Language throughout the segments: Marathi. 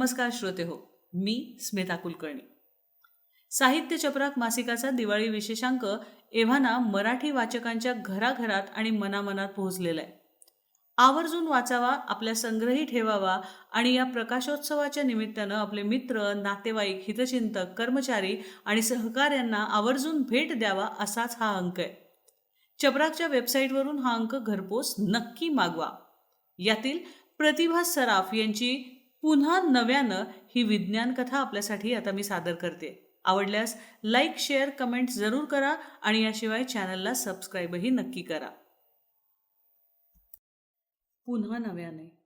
नमस्कार श्रोते हो मी स्मिता कुलकर्णी. साहित्य चपराक मासिकाचा दिवाळी विशेषांक एव्हाना मराठी वाचकांच्या घराघरात आणि मनामनात पोहोचलेला आहे. आवर्जून वाचावा आपल्या संग्रही ठेवावा आणि या प्रकाशोत्सवाच्या निमित्तानं आपले मित्र नातेवाईक हितचिंतक कर्मचारी आणि सहकाऱ्यांना आवर्जून भेट द्यावा असाच हा अंक आहे. चपराकच्या वेबसाईटवरून हा अंक घरपोच नक्की मागवा. यातील प्रतिभा सराफ यांची पुन्हा नव्यानं ही विज्ञान कथा आपल्यासाठी आता मी सादर करते. आवडल्यास लाईक शेअर कमेंट जरूर करा आणि याशिवाय चॅनलला सबस्क्राईबही नक्की करा. पुन्हा नव्याने.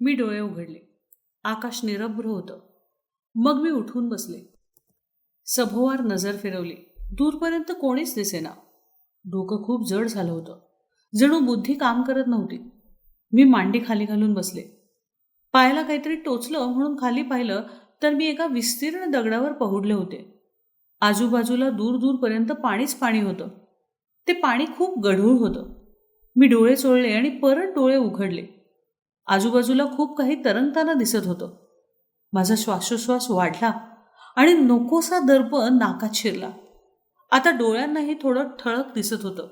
मी डोळे उघडले. आकाश निरभ्र होतं. मग मी उठून बसले. सभोवार नजर फिरवली. दूरपर्यंत कोणीच दिसेना. डोकं खूप जड झालं होतं. जणू बुद्धी काम करत नव्हती. मी मांडी खाली घालून बसले. पायाला काहीतरी टोचलं म्हणून खाली पाहिलं तर मी एका विस्तीर्ण दगडावर पहुडले होते. आजूबाजूला दूर दूरपर्यंत पाणीच पाणी होतं. ते पाणी खूप गढूळ होतं. मी डोळे चोळले आणि परत डोळे उघडले. आजूबाजूला खूप काही तरंगताना दिसत होतं. माझा श्वासोश्वास वाढला आणि नकोसा दर्प नाकात शिरला. आता डोळ्यांनाही थोडं ठळक दिसत होतं.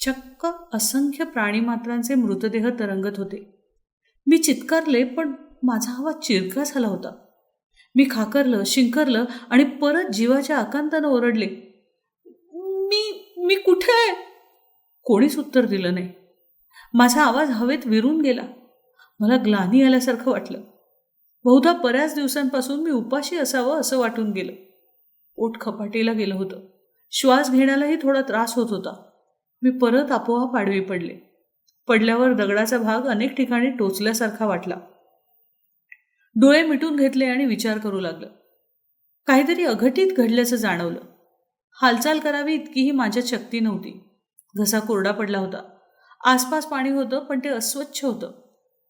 चक्क असंख्य प्राणीमात्रांचे मृतदेह तरंगत होते. मी चित्कारले पण माझा आवाज चिरका झाला होता. मी खाकरलं शिंकरलं आणि परत जीवाच्या आकांतानं ओरडले मी मी कुठे आहे? कोणीच उत्तर दिलं नाही. माझा आवाज हवेत विरून गेला. मला ग्लानी आल्यासारखं वाटलं. बहुधा बऱ्याच दिवसांपासून मी उपाशी असावं असं वाटून गेलं. पोट खपाटीला गेलं होतं. श्वास घेण्यालाही थोडा त्रास होत होता. मी परत आपोआप आडवी पडले. पडल्यावर दगडाचा भाग अनेक ठिकाणी टोचल्यासारखा वाटला. डोळे मिटून घेतले आणि विचार करू लागलं. काहीतरी अघटित घडल्याचं जाणवलं. हालचाल करावी इतकीही माझ्यात शक्ती नव्हती. घसा कोरडा पडला होता. आसपास पाणी होतं पण ते अस्वच्छ होतं.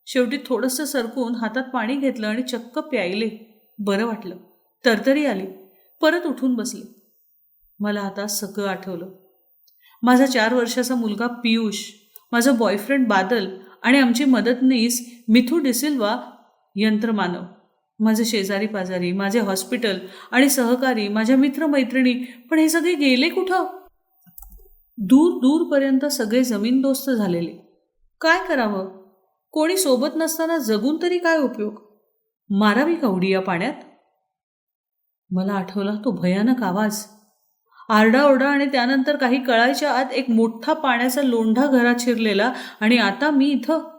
शेवटी थोडंसं सरकून हातात पाणी घेतलं आणि चक्क प्यायले. बरं वाटलं. तरतरी आली. परत उठून बसले. मला आता सगळं आठवलं. माझा चार वर्षाचा मुलगा पियुष माझं बॉयफ्रेंड बादल आणि आमची मदतनीस मिथू डिसिल्वा यंत्रमानव माझे शेजारी पाजारी माझे हॉस्पिटल आणि सहकारी माझ्या मित्रमैत्रिणी पण हे सगळे गेले कुठं? दूर दूरपर्यंत सगळे जमीनदोस्त झालेले. काय करावं? कोणी सोबत नसताना जगून तरी काय उपयोग? मारावी का उडी या पाण्यात? मला आठवला तो भयानक आवाज. आरडाओरडा आणि त्यानंतर काही कळायच्या आत एक मोठा पाण्याचा लोंढा घरात शिरलेला आणि आता मी इथं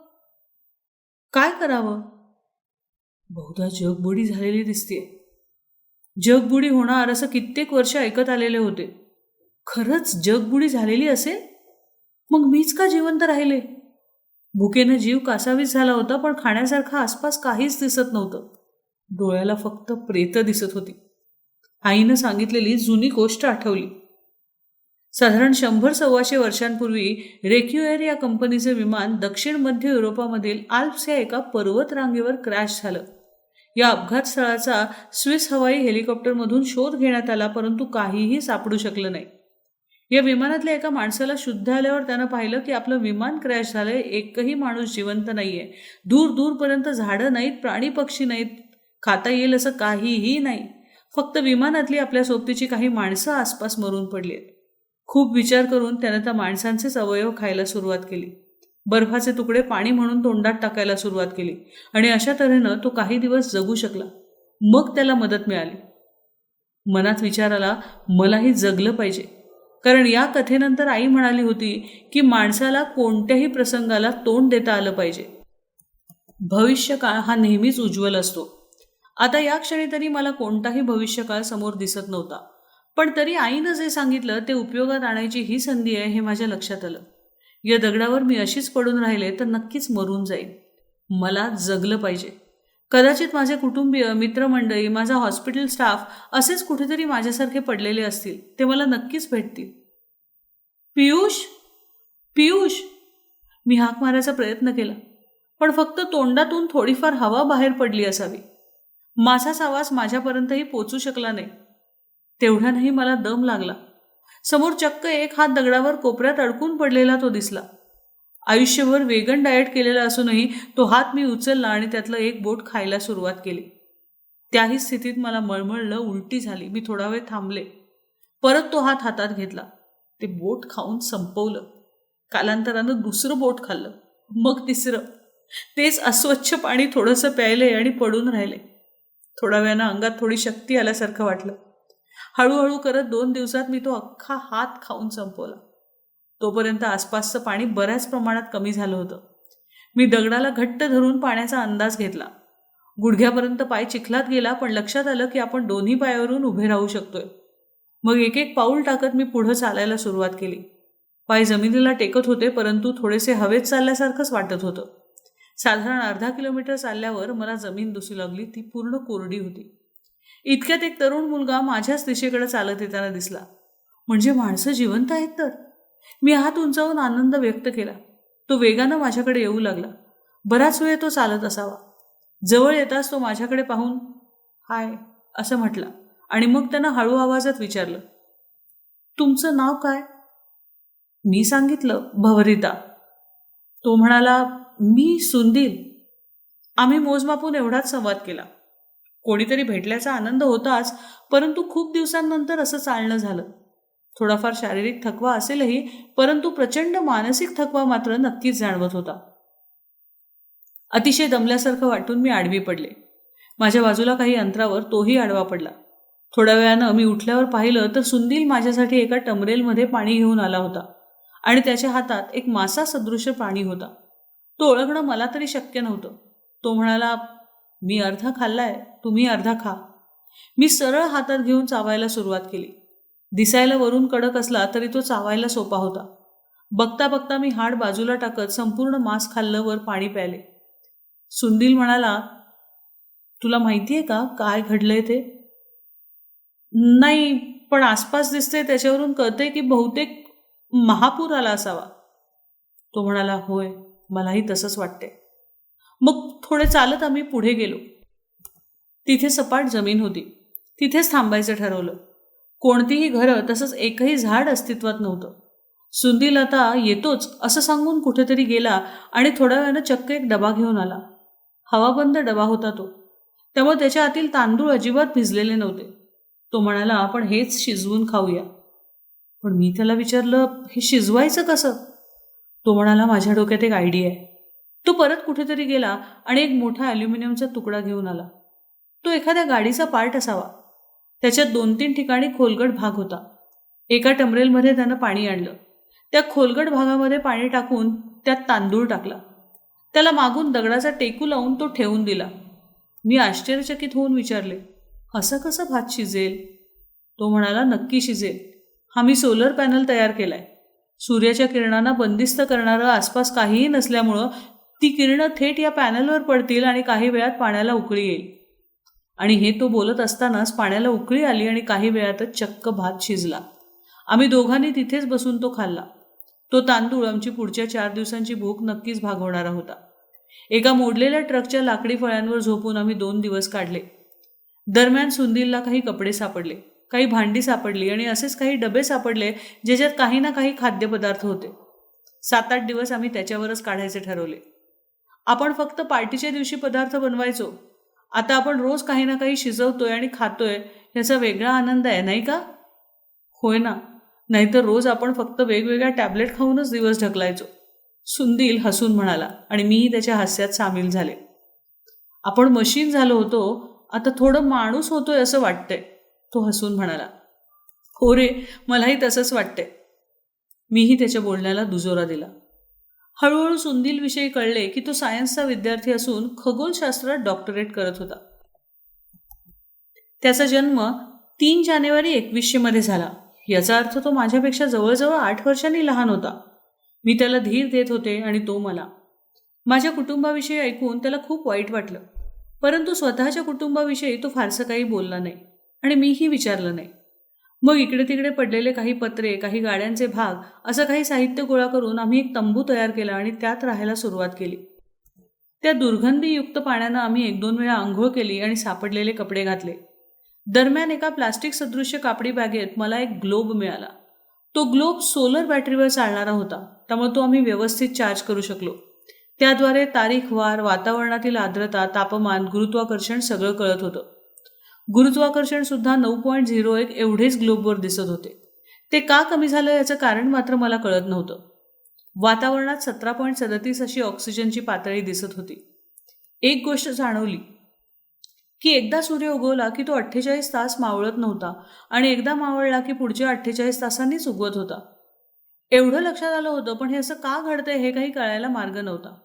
काय करावं? बहुधा जगबुडी झालेली दिसते जगबुडी होणार असं कित्येक वर्ष ऐकत आलेले होते. खरंच जगबुडी झालेली असेल? मग मीच का जिवंत राहिले? भुकेनं जीव कासावीस झाला होता पण खाण्यासारखा आसपास काहीच दिसत नव्हतं. डोळ्याला फक्त प्रेत दिसत होती. आईनं सांगितलेली जुनी गोष्ट आठवली. साधारण शंभर सव्वाशे वर्षांपूर्वी रेक्युएर या कंपनीचे विमान दक्षिण मध्य युरोपामधील आल्प्स या एका पर्वत रांगेवर क्रॅश झालं. या अपघात स्थळाचा स्विस हवाई हेलिकॉप्टरमधून शोध घेण्यात आला परंतु काहीही सापडू शकलं नाही. या विमानातल्या एका माणसाला शुद्ध आल्यावर त्यानं पाहिलं की आपलं विमान क्रॅश झालंय एकही माणूस जिवंत नाहीये. दूर दूरपर्यंत झाडं नाहीत प्राणी पक्षी नाहीत खाता येईल असं काहीही नाही. फक्त विमानातली आपल्या सोबतीची काही माणसं आसपास मरून पडली आहेत. खूप विचार करून त्यानं त्या माणसांचेच अवयव खायला सुरुवात केली. बर्फाचे तुकडे पाणी म्हणून तोंडात टाकायला सुरुवात केली आणि अशा तऱ्हेनं तो काही दिवस जगू शकला. मग त्याला मदत मिळाली. मनात विचार आला मलाही जगलं पाहिजे. कारण या कथेनंतर आई म्हणाली होती की माणसाला कोणत्याही प्रसंगाला तोंड देता आलं पाहिजे. भविष्यकाळ हा नेहमीच उज्ज्वल असतो. आता या क्षणी तरी मला कोणताही भविष्यकाळ समोर दिसत नव्हता. पण तरी आईनं जे सांगितलं ते उपयोगात आणायची ही संधी आहे हे माझ्या लक्षात आलं. या दगडावर मी अशीच पडून राहिले तर नक्कीच मरून जाईल मला जगलं पाहिजे. कदाचित माझे कुटुंबीय मित्रमंडळी माझा हॉस्पिटल स्टाफ असेच कुठेतरी माझ्यासारखे पडलेले असतील ते मला नक्कीच भेटतील. पियुष! पियुष! मी हाक मारायचा प्रयत्न केला. पण फक्त तोंडातून थोडीफार हवा बाहेर पडली असावी. माझाच आवाज माझ्यापर्यंतही पोचू शकला नाही. तेवढ्यानंही मला दम लागला. समोर चक्क एक हात दगडावर कोपऱ्यात अडकून पडलेला तो दिसला. आयुष्यभर वेगन डाएट केलेला असूनही तो हात मी उचलला आणि त्यातलं एक बोट खायला सुरुवात केली. त्याही स्थितीत मला मळमळलं उलटी झाली. मी थोडा वेळ थांबले. परत तो हात हातात घेतला. ते बोट खाऊन संपवलं. कालांतरानं दुसरं बोट खाल्लं. मग तिसरं. तेच अस्वच्छ पाणी थोडंसं प्यायले आणि पडून राहिले. थोड्या वेळानं अंगात थोडी शक्ती आल्यासारखं वाटलं. हळूहळू करत दोन दिवसात मी तो अख्खा हात खाऊन संपवला. तोपर्यंत आसपासचं पाणी बऱ्याच प्रमाणात कमी झालं होतं. मी दगडाला घट्ट धरून पाण्याचा अंदाज घेतला. गुडघ्यापर्यंत पाय चिखलात गेला पण लक्षात आलं की आपण दोन्ही पायावरून उभे राहू शकतोय. मग एक एक पाऊल टाकत मी पुढं चालायला सुरुवात केली. पाय जमिनीला टेकत होते परंतु थोडेसे हवेत चालल्यासारखंच वाटत होतं. साधारण अर्धा किलोमीटर चालल्यावर मला जमीन दिसू लागली ती पूर्ण कोरडी होती. इतक्यात एक तरुण मुलगा माझ्याच दिशेकडे चालत येताना दिसला. म्हणजे माणसं जिवंत आहेत तर? मी हात उंचावून आनंद व्यक्त केला. तो वेगानं माझ्याकडे येऊ लागला. बराच वेळ तो चालत असावा. जवळ येताच तो माझ्याकडे पाहून हाय असं म्हटला. आणि मग त्यानं हळू आवाजात विचारलं तुमचं नाव काय? मी सांगितलं भवरिता. तो म्हणाला मी सुंदील आम्ही मोजमापून एवढाच संवाद केला. कोणीतरी भेटल्याचा आनंद होताच परंतु खूप दिवसांनंतर असं चालणं झालं. थोडाफार शारीरिक थकवा असेलही परंतु प्रचंड मानसिक थकवा मात्र नक्कीच जाणवत होता. अतिशय दमल्यासारखं वाटून मी आडवी पडले. माझ्या बाजूला काही अंतरावर तोही आडवा पडला. थोड्या वेळानं मी उठल्यावर पाहिलं तर सुंदील माझ्यासाठी एका टमरेलमध्ये पाणी घेऊन आला होता आणि त्याच्या हातात एक मासा सदृश्य पाणी होता. तो ओळखणं मला तरी शक्य नव्हतं. तो म्हणाला मी अर्धा खाल्लाय तुम्ही अर्धा खा. मी सरळ हातात घेऊन चावायला सुरुवात केली. दिसायला वरून कडक असला तरी तो चावायला सोपा होता. बघता बघता मी हाड बाजूला टाकत संपूर्ण मांस खाल्लं वर पाणी प्यायले. सुंदील म्हणाला तुला माहिती आहे का काय घडलंय ते? नाही पण आसपास दिसते त्याच्यावरून कळते की बहुतेक महापूर आला असावा. तो म्हणाला होय. मलाही तसंच वाटते मग थोडे चालत आम्ही पुढे गेलो. तिथे सपाट जमीन होती. तिथेच थांबायचं ठरवलं. कोणतीही घरं तसंच एकही झाड अस्तित्वात नव्हतं. सुंदील आता येतोच असं सांगून कुठेतरी गेला आणि थोड्या वेळानं चक्क एक डबा घेऊन आला. हवाबंद डबा होता तो. त्यामुळे त्याच्या आतील तांदूळ अजिबात भिजलेले नव्हते. तो म्हणाला आपण हेच शिजवून खाऊया. पण मी त्याला विचारलं हे शिजवायचं कसं? तो म्हणाला माझ्या डोक्यात एक आयडिया आहे. तो परत कुठेतरी गेला आणि एक मोठा ॲल्युमिनियमचा तुकडा घेऊन आला. तो एखाद्या गाडीचा पार्ट असावा. त्याच्यात दोन तीन ठिकाणी खोलगट भाग होता. एका टमरेलमध्ये त्यानं पाणी आणलं. त्या खोलगट भागामध्ये पाणी टाकून त्यात तांदूळ टाकला. त्याला मागून दगडाचा टेकू लावून तो ठेवून दिला. मी आश्चर्यचकित होऊन विचारले असं कसं भात शिजेल? तो म्हणाला नक्की शिजेल. हा मी सोलर पॅनल तयार केलाय. सूर्याच्या किरणांना बंदिस्त करणारं आसपास काहीही नसल्यामुळं ती किरणं थेट या पॅनलवर पडतील आणि काही वेळात पाण्याला उकळी येईल. आणि हे तो बोलत असतानाच पाण्याला उकळी आली आणि काही वेळातच चक्क भात शिजला. आम्ही दोघांनी तिथेच बसून तो खाल्ला. तो तांदूळ आमची पुढच्या चार दिवसांची भूक नक्कीच भागवणारा होता. एका मोडलेल्या ट्रकच्या लाकडी फळ्यांवर झोपून आम्ही दोन दिवस काढले. दरम्यान सुंदीलला काही कपडे सापडले. काही भांडी सापडली आणि असेच काही डबे सापडले ज्याच्यात काही ना काही खाद्यपदार्थ होते. सात आठ दिवस आम्ही त्याच्यावरच काढायचे ठरवले. आपण फक्त पार्टीच्या दिवशी पदार्थ बनवायचो. आता आपण रोज काही ना काही शिजवतोय आणि खातोय याचा वेगळा आनंद आहे नाही का? होय ना. नाहीतर रोज आपण फक्त वेगवेगळ्या टॅबलेट खाऊनच दिवस ढकलायचो. सुंदील हसून म्हणाला आणि मीही त्याच्या हास्यात सामील झाले. आपण मशीन झालो होतो आता थोडं माणूस होतोय असं वाटतंय. तो हसून म्हणाला हो रे मलाही तसंच वाटतंय. मीही त्याच्या बोलण्याला दुजोरा दिला. हळूहळू सुंदीलविषयी कळले की तो सायन्सचा विद्यार्थी असून खगोलशास्त्रात डॉक्टरेट करत होता. त्याचा जन्म तीन जानेवारी एकवीसशे मध्ये झाला. याचा अर्थ तो माझ्यापेक्षा जवळजवळ आठ वर्षांनी लहान होता. मी त्याला धीर देत होते आणि तो मला. माझ्या कुटुंबाविषयी ऐकून त्याला खूप वाईट वाटलं. परंतु स्वतःच्या कुटुंबाविषयी तो फारसं काही बोलला नाही. आणि मीही विचारलं नाही. मग इकडे तिकडे पडलेले काही पत्रे काही गाड्यांचे भाग असं काही साहित्य गोळा करून आम्ही एक तंबू तयार केला आणि त्यात राहायला सुरुवात केली. त्या दुर्गंधीयुक्त पाण्यानं आम्ही एक दोन वेळा आंघोळ केली आणि सापडलेले कपडे घातले. दरम्यान एका प्लास्टिक सदृश्य कापडी बॅगेत मला एक ग्लोब मिळाला. तो ग्लोब सोलर बॅटरीवर चालणारा होता त्यामुळे तो आम्ही व्यवस्थित चार्ज करू शकलो. त्याद्वारे तारीख वार वातावरणातील आर्द्रता तापमान गुरुत्वाकर्षण सगळं कळत होतं. गुरुत्वाकर्षण सुद्धा नऊ पॉईंट झिरो एक एवढेच ग्लोबवर दिसत होते. ते का कमी झालं याचं कारण मात्र मला कळत नव्हतं. वातावरणात सतरा पॉईंट सदतीस अशी ऑक्सिजनची पातळी दिसत होती. एक गोष्ट जाणवली की एकदा सूर्य उगवला की तो अठ्ठेचाळीस तास मावळत नव्हता आणि एकदा मावळला की पुढच्या अठ्ठेचाळीस तासांनीच उगवत होता. एवढं लक्षात आलं होतं पण हे असं का घडतंय हे काही कळायला मार्ग नव्हता.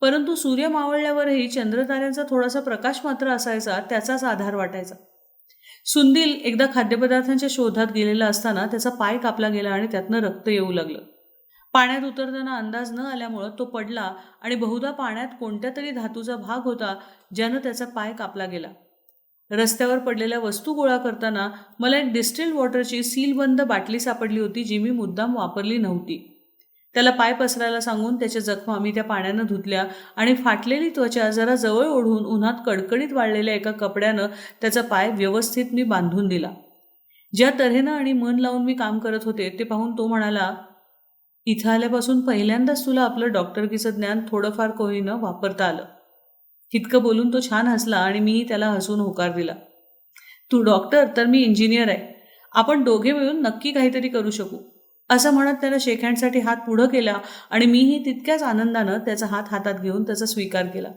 परंतु सूर्य मावळल्यावरही चंद्रताऱ्यांचा थोडासा प्रकाश मात्र असायचा त्याचाच आधार वाटायचा. सुंदील एकदा खाद्यपदार्थांच्या शोधात गेलेला असताना त्याचा पाय कापला गेला आणि त्यातनं रक्त येऊ लागलं. पाण्यात उतरताना अंदाज न आल्यामुळं तो पडला आणि बहुधा पाण्यात कोणत्या तरी धातूचा भाग होता ज्यानं त्याचा पाय कापला गेला. रस्त्यावर पडलेल्या वस्तू गोळा करताना मला एक डिस्टिल्ड वॉटरची सीलबंद बाटली सापडली होती जी मी मुद्दाम वापरली नव्हती. त्याला पाय पसरायला सांगून त्याच्या जखमा मी त्या पाण्यानं धुतल्या आणि फाटलेली त्वचा जरा जवळ ओढून उन्हात कडकडीत वाळलेल्या एका कपड्यानं त्याचा पाय व्यवस्थित मी बांधून दिला. ज्या तऱ्हेनं आणि मन लावून मी काम करत होते ते पाहून तो म्हणाला इथं आल्यापासून पहिल्यांदाच तुला आपलं डॉक्टरकीचं ज्ञान थोडंफार कोहीनं वापरता आलं. इतकं बोलून तो छान हसला आणि मीही त्याला हसून होकार दिला. तू डॉक्टर तर मी इंजिनियर आहे. आपण दोघे मिळून नक्की काहीतरी करू शकू. असं म्हणत त्याला शेकहँडसाठी हात पुढं केला आणि मीही तितक्याच आनंदानं त्याचा हात हातात घेऊन त्याचा स्वीकार केला.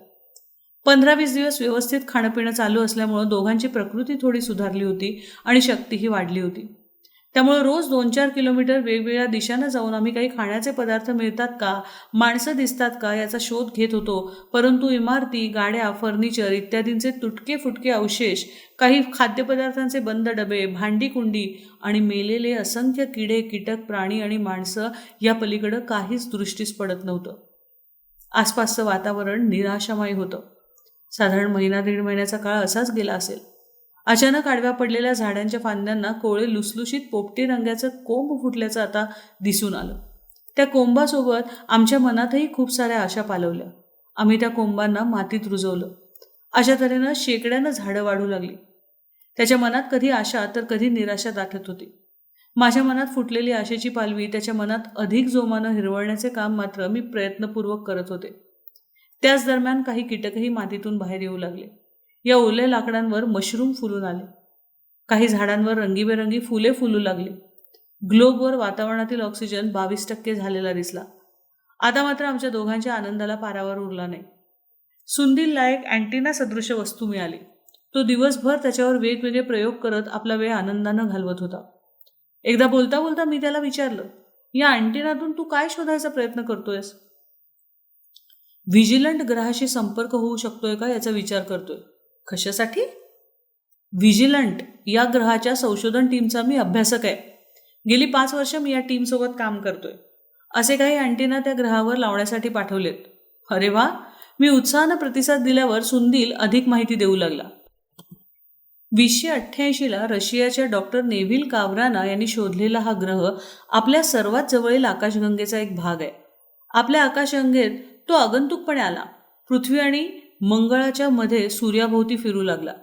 पंधरा वीस दिवस व्यवस्थित खाणंपिणं चालू असल्यामुळं दोघांची प्रकृती थोडी सुधारली होती आणि शक्तीही वाढली होती. त्यामुळे रोज दोन चार किलोमीटर वेगवेगळ्या दिशांना जाऊन आम्ही काही खाण्याचे पदार्थ मिळतात का? माणसं दिसतात का? याचा शोध घेत होतो. परंतु इमारती गाड्या फर्निचर इत्यादींचे तुटके फुटके अवशेष काही खाद्यपदार्थांचे बंद डबे भांडी कुंडी आणि मेलेले असंख्य किडे कीटक प्राणी आणि माणसं या पलीकडं काहीच दृष्टीस पडत नव्हतं. आसपासचं वातावरण निराशामय होतं. साधारण महिना दीड महिन्याचा काळ असाच गेला असेल. अचानक आडव्या पडलेल्या झाडांच्या फांद्यांना कोळे लुसलुशीत पोपटी रंगाचं कोंब फुटल्याचं आता दिसून आलं. त्या कोंबासोबत आमच्या मनातही खूप साऱ्या आशा पालवल्या. आम्ही त्या कोंबांना मातीत रुजवलं. अशा तऱ्हेनं शेकड्यानं झाडं वाढू लागली. त्याच्या मनात कधी आशा तर कधी निराशा दाटत होती. माझ्या मनात फुटलेली आशेची पालवी त्याच्या मनात अधिक जोमानं हिरवळण्याचे काम मात्र मी प्रयत्नपूर्वक करत होते. त्याच दरम्यान काही कीटकही मातीतून बाहेर येऊ लागले. या ओल्या लाकडांवर मशरूम फुलून आले. काही झाडांवर रंगीबेरंगी फुले फुलू लागली. ग्लोबवर वातावरणातील ऑक्सिजन बावीस टक्के झालेला दिसला. आता मात्र आमच्या दोघांच्या आनंदाला पारावर उरला नाही. सुंदीलला एक अँटिना सदृश वस्तू मिळाली. तो दिवसभर त्याच्यावर वेगवेगळे प्रयोग करत आपला वेळ आनंदानं घालवत होता. एकदा बोलता बोलता मी त्याला विचारलं या अँटिनातून तू काय शोधायचा प्रयत्न करतोयस? व्हिजिलंट ग्रहाशी संपर्क होऊ शकतोय का याचा विचार करतोय. कशासाठी? व्हिजिलंट या ग्रहाच्या संशोधन टीमचा मी अभ्यासक आहे. गेली पाच वर्ष मी या टीमसोबत काम करतोय. असे काही अँटिना त्या ग्रहावर लावण्यासाठी पाठवलेत. अरे वा! मी उत्साहानं प्रतिसाद दिल्यावर सुंदील अधिक माहिती देऊ लागला. वीसशे अठ्ठ्याऐंशीला रशियाच्या डॉक्टर नेव्हिल कावराना यांनी शोधलेला हा ग्रह आपल्या सर्वात जवळील आकाशगंगेचा एक भाग आहे. आपल्या आकाशगंगेत तो आगंतुकपणे आला. पृथ्वी आणि मंगळाच्या मध्ये सूर्याभोवती फिरू लागला.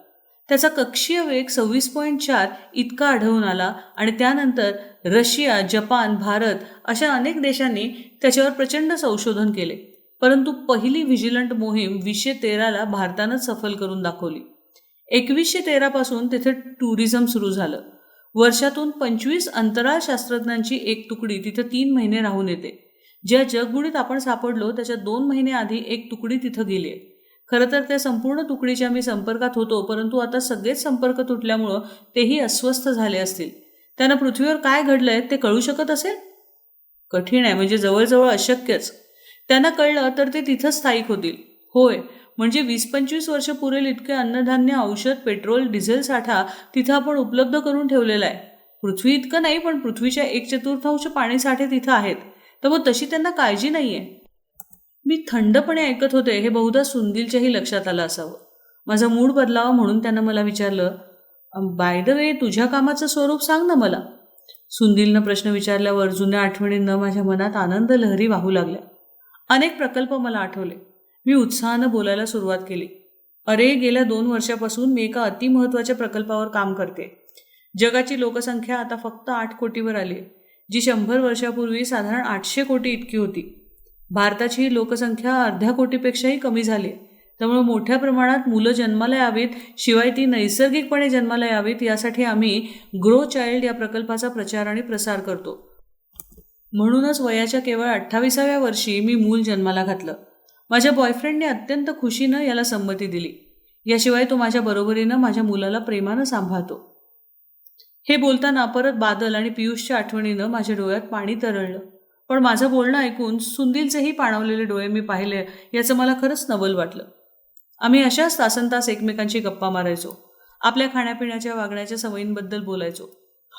त्याचा कक्षीय वेग सव्वीस पॉईंट चार इतका आढळून आला आणि त्यानंतर रशिया जपान भारत अशा अनेक देशांनी त्याच्यावर प्रचंड संशोधन केले. परंतु पहिली व्हिजिलंट मोहीम वीसशे तेराला भारतानंच सफल करून दाखवली. एकवीसशे तेरापासून तिथे टुरिझम सुरू झालं. वर्षातून पंचवीस अंतराळ शास्त्रज्ञांची एक तुकडी तिथं तीन महिने राहून येते. ज्या जगबुडीत आपण सापडलो त्याच्या दोन महिने आधी एक तुकडी तिथं गेली खरं तर त्या संपूर्ण तुकडीच्या मी संपर्कात होतो परंतु आता सगळेच संपर्क तुटल्यामुळं तेही अस्वस्थ झाले असतील. त्यांना पृथ्वीवर काय घडलंय ते कळू शकत असेल? कठीण आहे म्हणजे जवळजवळ अशक्यच. त्यांना कळलं तर ते तिथंच स्थायिक होतील. होय म्हणजे वीस पंचवीस वर्ष पुरेल इतके अन्नधान्य औषध पेट्रोल डिझेल साठा तिथं आपण उपलब्ध करून ठेवलेला आहे. पृथ्वी इतकं नाही पण पृथ्वीच्या एक चतुर्थांश पाणीसाठे तिथं आहेत. तर मग तशी त्यांना काळजी नाही आहे मी थंडपणे ऐकत होते हे बहुधा सुंदीलच्याही लक्षात आलं असावं. माझा मूड बदलावा म्हणून त्यानं मला विचारलं बाय द वे तुझ्या कामाचं स्वरूप सांग ना मला. सुंदीलनं प्रश्न विचारल्यावर जुन्या आठवणींना माझ्या मनात आनंद लहरी वाहू लागल्या. अनेक प्रकल्प मला आठवले. मी उत्साहानं बोलायला सुरुवात केली. अरे गेल्या दोन वर्षापासून मी एका अतिमहत्वाच्या प्रकल्पावर काम करते. जगाची लोकसंख्या आता फक्त आठ कोटीवर आली जी शंभर वर्षापूर्वी साधारण आठशे कोटी इतकी होती. भारताची ही लोकसंख्या अर्ध्या कोटीपेक्षाही कमी झाली. त्यामुळे मोठ्या प्रमाणात मुलं जन्माला यावीत शिवाय ती नैसर्गिकपणे जन्माला यावीत यासाठी आम्ही ग्रो चाइल्ड या प्रकल्पाचा प्रचार आणि प्रसार करतो. म्हणूनच वयाच्या केवळ अठ्ठावीसाव्या वर्षी मी मूल जन्माला घातलं. माझ्या बॉयफ्रेंडने अत्यंत खुशीनं याला संमती दिली. याशिवाय तो माझ्या बरोबरीनं माझ्या मुलाला प्रेमानं सांभाळतो. हे बोलताना परत बादल आणि पियुषच्या आठवणीनं माझ्या डोळ्यात पाणी तरळलं. पण माझं बोलणं ऐकून सुंदीलचेही पाणावलेले डोळे मी पाहिले याचं मला खरंच नवल वाटलं. आम्ही अशाच तासनतास एकमेकांची गप्पा मारायचो. आपल्या खाण्यापिण्याच्या वागण्याच्या सवयींबद्दल बोलायचो.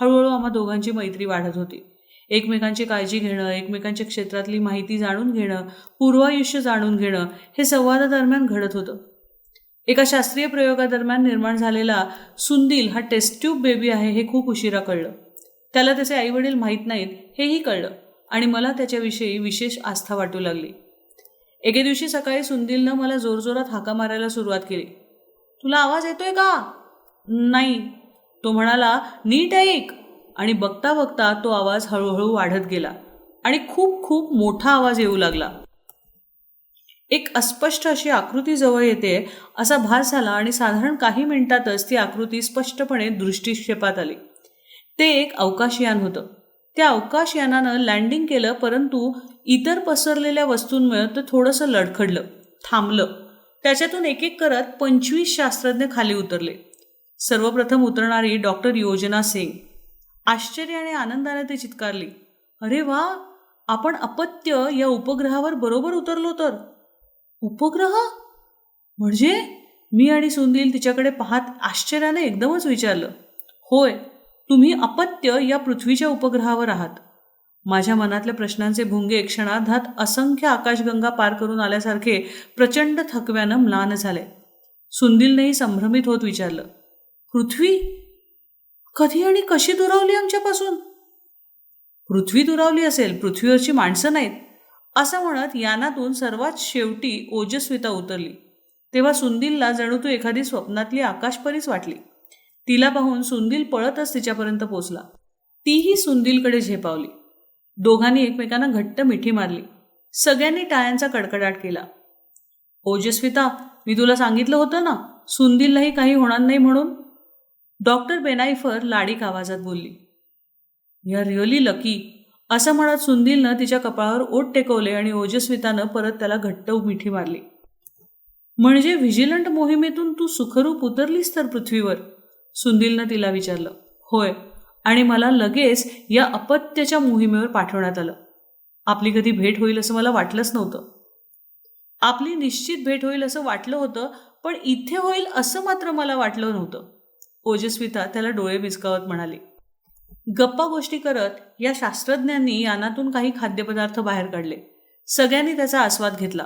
हळूहळू आम्हा दोघांची मैत्री वाढत होती. एकमेकांची काळजी घेणं एकमेकांच्या क्षेत्रातली माहिती जाणून घेणं पूर्वायुष्य जाणून घेणं हे संवादादरम्यान घडत होतं. एका शास्त्रीय प्रयोगादरम्यान निर्माण झालेला सुंदील हा टेस्ट ट्यूब बेबी आहे हे खूप उशिरा कळलं. त्याला त्याचे आईवडील माहीत नाहीत हेही कळलं. आणि मला त्याच्याविषयी विशेष आस्था वाटू लागली. एके दिवशी सकाळी सुंदीलनं मला जोरजोरात हाका मारायला सुरुवात केली. तुला आवाज येतोय का? नाही. तो म्हणाला नीट ऐक आणि बघता बघता तो आवाज हळूहळू वाढत गेला आणि खूप खूप मोठा आवाज येऊ लागला. एक अस्पष्ट अशी आकृती जवळ येते असा भास झाला आणि साधारण काही मिनिटातच ती आकृती स्पष्टपणे दृष्टिक्षेपात आली. ते एक अवकाशयान होतं. त्या अवकाशयानानं लँडिंग केलं परंतु इतर पसरलेल्या वस्तूंमुळे ते थोडंसं लडखडलं थांबलं. त्याच्यातून एक एक करत पंचवीस शास्त्रज्ञ खाली उतरले. सर्वप्रथम उतरणारी डॉक्टर योजना सिंग. आश्चर्य आणि आनंदाने ते चित्कारली. अरे वा! आपण अपत्य या उपग्रहावर बरोबर उतरलो तर. उपग्रह? म्हणजे? मी आणि सुंदील तिच्याकडे पाहत आश्चर्याने एकदमच विचारलं. होय तुम्ही अपत्य या पृथ्वीच्या उपग्रहावर आहात. माझ्या मनातल्या प्रश्नांचे भुंगे क्षणार्धात असंख्य आकाशगंगा पार करून आल्यासारखे प्रचंड थकव्यानं म्लान झाले. सुंदीलनेही संभ्रमित होत विचारलं पृथ्वी? कधी आणि कशी दुरावली आमच्यापासून? पृथ्वी दुरावली असेल पृथ्वीवरची माणसं नाहीत असं म्हणत यानातून सर्वात शेवटी ओजस्विता उतरली. तेव्हा सुंदीलला जणू तू एखादी स्वप्नातली आकाशपरीच वाटली. तिला पाहून सुंदील पळतच तिच्यापर्यंत पोचला. तीही सुंदीलकडे झेपावली. दोघांनी एकमेकांना घट्ट मिठी मारली. सगळ्यांनी टाळ्यांचा कडकडाट केला. ओजस्विता मी तुला सांगितलं होतं ना सुंदीललाही काही होणार नाही म्हणून? डॉक्टर बेनायफर लाडीक आवाजात बोलली. या रिअली लकी असं म्हणत सुंदीलनं तिच्या कपाळावर ओट टेकवले आणि ओजस्वितानं परत त्याला घट्ट मिठी मारली. म्हणजे व्हिजिलंट मोहिमेतून तू सुखरूप उतरलीस तर पृथ्वीवर? सुंदीलनं तिला विचारलं होय. आणि मला लगेच या अपत्याच्या मोहिमेवर पाठवण्यात आलं. आपली कधी भेट होईल असं मला वाटलंच नव्हतं. आपली निश्चित भेट होईल असं वाटलं होतं पण इथे होईल असं मात्र मला वाटलं नव्हतं. ओजस्विता त्याला डोळे मिचकावत म्हणाली गप्पा गोष्टी करत या शास्त्रज्ञांनी यानातून काही खाद्यपदार्थ बाहेर काढले. सगळ्यांनी त्याचा आस्वाद घेतला.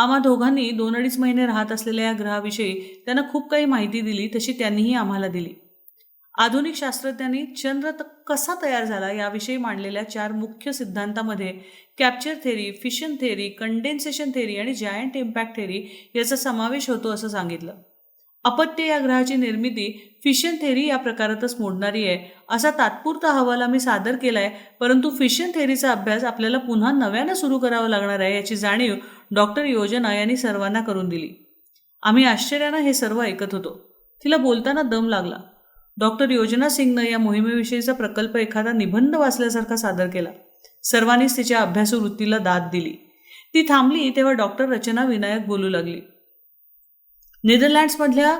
आम्हा दोघांनी दोन अडीच महिने राहत असलेल्या या ग्रहाविषयी त्यांना खूप काही माहिती दिली तशी त्यांनीही आम्हाला दिली. आधुनिक शास्त्रज्ञांनी चंद्र त- कसा तयार झाला याविषयी मांडलेल्या चार मुख्य सिद्धांतामध्ये capture theory fission theory condensation theory आणि जायंट इम्पॅक्ट थेरी याचा समावेश होतो असं सांगितलं. अपत्य या ग्रहाची निर्मिती फिशन थेरी या प्रकारातच मोडणारी आहे असा तात्पुरता अहवाल आम्ही सादर केला आहे परंतु फिशन थेरीचा अभ्यास आपल्याला पुन्हा नव्यानं सुरू करावा लागणार आहे याची जाणीव डॉक्टर योजना यांनी सर्वांना करून दिली. आम्ही आश्चर्यानं हे सर्व ऐकत होतो. तिला बोलताना दम लागला. डॉक्टर योजना सिंगनं या मोहिमेविषयीचा प्रकल्प एखादा निबंध वाचल्यासारखा सादर केला. सर्वांनीच तिच्या अभ्यासू वृत्तीला दाद दिली. ती थांबली तेव्हा डॉक्टर रचना विनायक बोलू लागली. नेदरलँड्समधल्या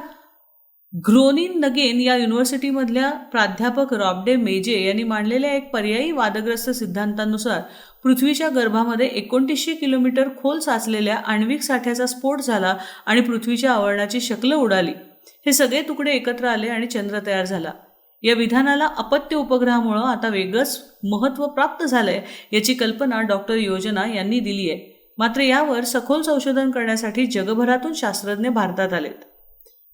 ग्रोनिन नगेन या युनिव्हर्सिटीमधल्या प्राध्यापक रॉबडे मेजे यांनी मांडलेल्या एक पर्यायी वादग्रस्त सिद्धांतानुसार पृथ्वीच्या गर्भामध्ये एकोणतीसशे किलोमीटर खोल साचलेल्या आण्विक साठ्याचा स्फोट झाला आणि पृथ्वीच्या आवरणाची शक्ल उडाली. हे सगळे तुकडे एकत्र आले आणि चंद्र तयार झाला. या विधानाला अपत्य उपग्रहामुळं आता वेगळंच महत्त्व प्राप्त झालंय याची कल्पना डॉक्टर योजना यांनी दिली आहे मात्र यावर सखोल संशोधन करण्यासाठी जगभरातून शास्त्रज्ञ भारतात आलेत.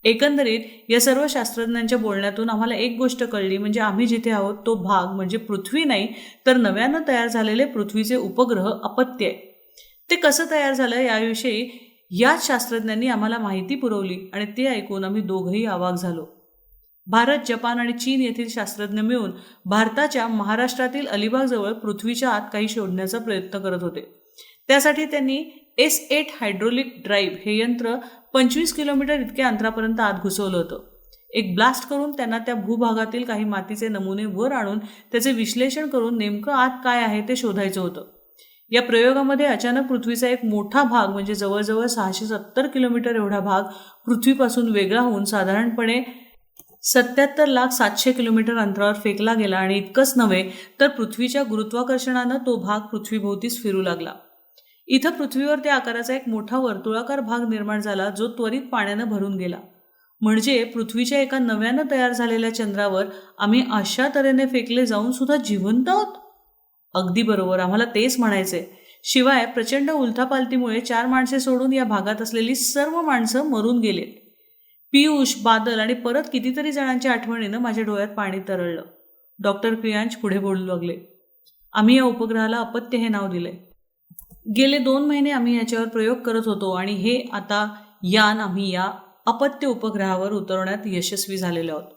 एकंदरीत या सर्व शास्त्रज्ञांच्या बोलण्यातून आम्हाला एक गोष्ट कळली म्हणजे आम्ही जिथे आहोत तो भाग म्हणजे पृथ्वी नाही तर नव्यानं तयार झालेले पृथ्वीचे उपग्रह अपत्य आहे. ते कसं तयार झालं याविषयी याच शास्त्रज्ञांनी आम्हाला माहिती पुरवली आणि ते ऐकून आम्ही दोघंही आवाक झालो. भारत जपान आणि चीन येथील शास्त्रज्ञ मिळून भारताच्या महाराष्ट्रातील अलिबागजवळ पृथ्वीच्या आत काही शोधण्याचा प्रयत्न करत होते. त्यासाठी त्यांनी एस एट हायड्रोलिक ड्राईव्ह हे यंत्र पंचवीस किलोमीटर इतक्या अंतरापर्यंत आत घुसवलं होतं. एक ब्लास्ट करून त्यांना त्या भूभागातील काही मातीचे नमुने वर आणून त्याचे विश्लेषण करून नेमकं आत काय आहे ते शोधायचं होतं. या प्रयोगामध्ये अचानक पृथ्वीचा एक मोठा भाग म्हणजे जवळजवळ सहाशे सत्तर किलोमीटर एवढा भाग पृथ्वीपासून वेगळा होऊन साधारणपणे सत्याहत्तर लाख सातशे किलोमीटर अंतरावर फेकला गेला आणि इतकंच नव्हे तर पृथ्वीच्या गुरुत्वाकर्षणानं तो भाग पृथ्वीभोवतीच फिरू लागला. इथं पृथ्वीवर त्या आकाराचा एक मोठा वर्तुळाकार भाग निर्माण झाला जो त्वरित पाण्यानं भरून गेला. म्हणजे पृथ्वीच्या एका नव्यानं तयार झालेल्या चंद्रावर आम्ही अशा तऱ्हेने फेकले जाऊन सुद्धा जिवंत आहोत? अगदी बरोबर आम्हाला तेच म्हणायचंय. शिवाय प्रचंड उलथापालतीमुळे चार माणसे सोडून या भागात असलेली सर्व माणसं मरून गेलेत. पियुष बादल आणि परत कितीतरी जणांच्या आठवणीनं माझ्या डोळ्यात पाणी तरळलं. डॉक्टर प्रियांश पुढे बोलू लागले. आम्ही या उपग्रहाला अपत्य हे नाव दिलंय. गेले दोन महिने आम्ही याच्यावर प्रयोग करत होतो आणि हे आता यान आम्ही या अपत्य उपग्रहावर उतरवण्यात यशस्वी झालेलो आहोत.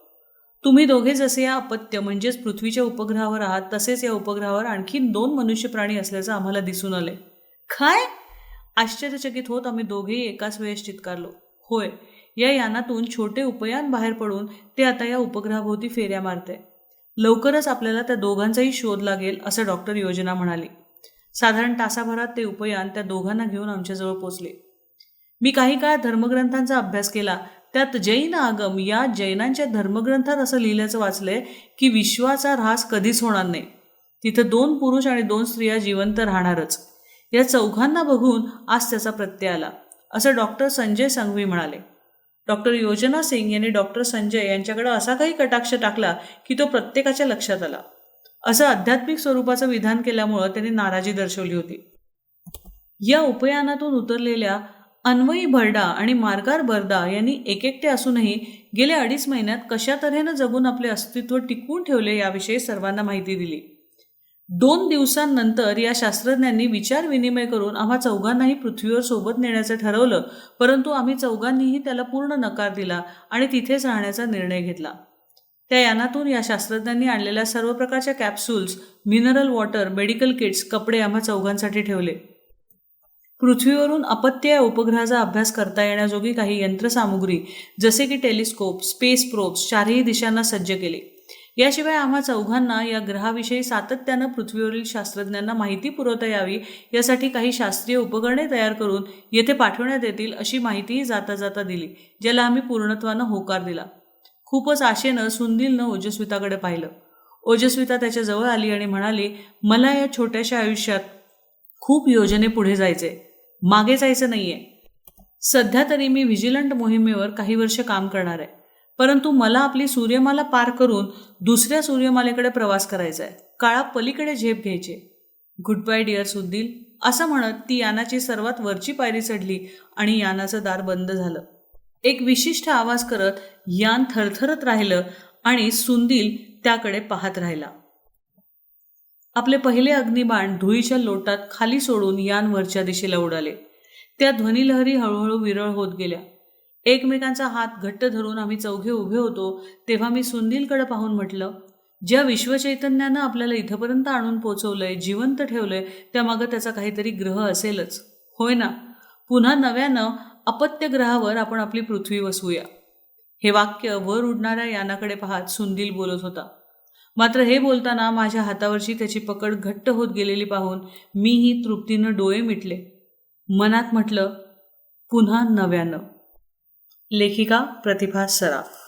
तुम्ही दोघे जसे या अपत्य म्हणजेच पृथ्वीच्या उपग्रहावर आहात तसेच या उपग्रहावर आणखीन दोन मनुष्य प्राणी असल्याचं आम्हाला दिसून आले काय? आश्चर्यचकित होत आम्ही दोघेही एकाच वेळेस चित्कारलो. होय या यानातून छोटे उपयान बाहेर पडून ते आता या उपग्रहाभोवती फेऱ्या मारते लवकरच आपल्याला त्या दोघांचाही शोध लागेल असं डॉक्टर योजना म्हणाली. साधारण तासाभरात ते उपयान त्या दोघांना घेऊन आमच्याजवळ पोचले. मी काही काळ धर्मग्रंथांचा अभ्यास केला. त्यात जैन आगम या जैनांच्या धर्मग्रंथात असं लिहिल्याचं वाचलंय की विश्वाचा ऱ्हास कधीच होणार नाही. तिथं दोन पुरुष आणि दोन स्त्रिया जिवंत राहणारच. या चौघांना बघून आज त्याचा प्रत्यय आला. असं डॉक्टर संजय संघवी म्हणाले. डॉक्टर योजना सिंग यांनी डॉक्टर संजय यांच्याकडे असा काही कटाक्ष टाकला की तो प्रत्येकाच्या लक्षात आला. असं आध्यात्मिक स्वरूपाचं विधान केल्यामुळं त्यांनी नाराजी दर्शवली होती. या उपयानातून उतरलेल्या अन्वयी भरडा आणि मार्गार बर्दा यांनी एकेकटे असूनही गेल्या अडीच महिन्यात कशा तऱ्हेनं जगून आपले अस्तित्व टिकवून ठेवले याविषयी सर्वांना माहिती दिली. दोन दिवसांनंतर या शास्त्रज्ञांनी विचार विनिमय करून आम्हा चौघांनाही पृथ्वीवर सोबत नेण्याचं ठरवलं परंतु आम्ही चौघांनीही त्याला पूर्ण नकार दिला आणि तिथेच राहण्याचा निर्णय घेतला. त्या यानातून या शास्त्रज्ञांनी आणलेल्या सर्व प्रकारच्या capsules mineral water medical kits कपडे आम्हा चौघांसाठी ठेवले. पृथ्वीवरून अपत्य या उपग्रहाचा अभ्यास करता येण्याजोगी काही यंत्रसामुग्री जसे की टेलिस्कोप स्पेस प्रोब्स चारही दिशांना सज्ज केले. याशिवाय आम्हा चौघांना या ग्रहाविषयी सातत्यानं पृथ्वीवरील शास्त्रज्ञांना माहिती पुरवता यावी यासाठी काही शास्त्रीय उपकरणे तयार करून येथे पाठवण्यात येतील अशी माहितीही जाता जाता दिली ज्याला आम्ही पूर्णत्वानं होकार दिला. खूपच आशेनं सुंदीलनं ओजस्विताकडे पाहिलं. ओजस्विता त्याच्याजवळ आली आणि म्हणाली मला या छोट्याशा आयुष्यात खूप योजने पुढे जायचे. मागे जायचं नाहीये. सध्या तरी मी व्हिजिलंट मोहिमेवर काही वर्ष काम करणार आहे. परंतु मला आपली सूर्यमाला पार करून दुसऱ्या सूर्यमालेकडे प्रवास करायचा आहे. काळा पलीकडे झेप घ्यायचे गुड बाय डिअर सुद्दील असं म्हणत ती यानाची सर्वात वरची पायरी चढली आणि यानाचं दार बंद झालं. एक विशिष्ट आवाज करत यान थरथरत राहिलं आणि सुंदील त्याकडे पाहत राहिला. आपले पहिले अग्निबाण धुळीच्या लोटात खाली सोडून यान वरच्या दिशेला उडाले. त्या ध्वनिलहरी हळूहळू विरळ होत गेल्या. एकमेकांचा हात घट्ट धरून आम्ही चौघे उभे होतो तेव्हा मी सुंदीलकडे पाहून म्हटलं ज्या विश्वचैतन्यानं आपल्याला इथंपर्यंत आणून पोचवलंय जिवंत ठेवलंय त्यामागं त्याचा काहीतरी ग्रह असेलच. होय ना? पुन्हा नव्यानं अपत्य ग्रहावर आपण आपली पृथ्वी वसवूया हे वाक्य वर उडणाऱ्या यानाकडे पाहत सुंदील बोलत होता. मात्र हे बोलताना माझ्या हातावरची त्याची पकड घट्ट होत गेलेली पाहून मीही तृप्तीनं डोळे मिटले. मनात म्हटलं पुन्हा नव्यानं. लेखिका प्रतिभा सराफ.